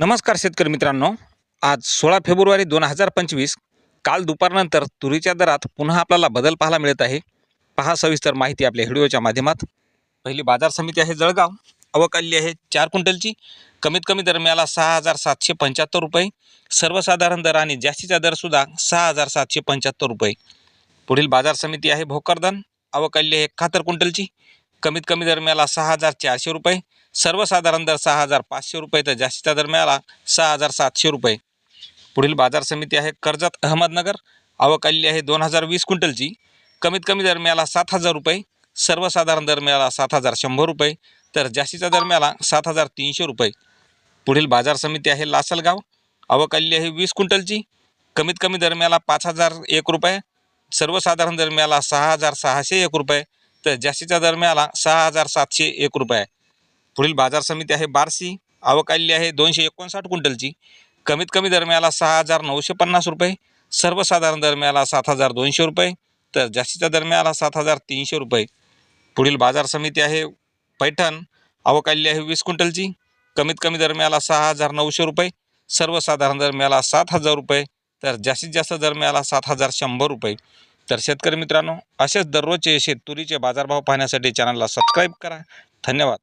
नमस्कार शेतकरी मित्रांनो. आज सोळा फेब्रुवारी दोन हजार पंचवीस काल दुपारनंतर तुरीच्या दरात पुन्हा आपल्याला बदल पाहायला मिळत आहे. पहा सविस्तर माहिती आपल्या व्हिडिओच्या माध्यमात. पहिली बाजार समिती आहे जळगाव. आवक आहे चार क्विंटलची. कमीत कमी दर मिळाला सहा हजार सातशे पंच्याहत्तर रुपये. सर्वसाधारण दर आणि जास्तीचा दरसुद्धा सहा हजार सातशे पंच्याहत्तर रुपये. पुढील बाजार समिती आहे भोकरदन. आवक आलेली आहे एकाहत्तर क्विंटलची. कमीत कमी दर मिळाला सहा हजार चारशे रुपये सर्वसाधारण दर सहा हजार पाचशे रुपये तर जास्तीचा दर मिळाला सहा हजार सातशे रुपये. पुढील बाजार समिती आहे कर्जत अहमदनगर. आवक आलेली आहे दोन हजार वीस क्विंटलची. कमीत कमी दर मिळाला सात हजार रुपये सर्वसाधारण दर मिळाला सात हजार शंभर रुपये तर जास्तीचा दर मिळाला सात हजार तीनशे रुपये. पुढील बाजार समिती आहे लासलगाव. आवक आलेली आहे वीस क्विंटलची. कमीत कमी दर मिळाला पाच हजार एक रुपये सर्वसाधारण दर मिळाला सहा हजार सहाशे एक रुपये तर जास्तीचा दर मिळाला सहा हजार सातशे एक रुपये. पुढील बाजार समिती आहे बारसी. आवक आलेली आहे दोनशे एकोणसाठ क्विंटलची. कमीत कमी दर मिळाला सहा हजार नऊशे पन्नास रुपये. सर्वसाधारण दर मिळाला सात हजार दोनशे रुपये. तर जास्तीचा दर मिळाला सात हजार तीनशे रुपये. पुढील बाजार समिती आहे पैठण. आवक आलेली आहे वीस क्विंटलची. कमीत कमी दर मिळाला सहा हजार नऊशे रुपये. सर्वसाधारण दर मिळाला सात हजार रुपये. तर जास्तीत जास्त दर मिळाला सात हजार शंभर रुपये. तर शेतकरी मित्रांनो असेच दररोजचे शेततुरीचे बाजारभाव पाहण्यासाठी चॅनलला सबस्क्राईब करा. धन्यवाद.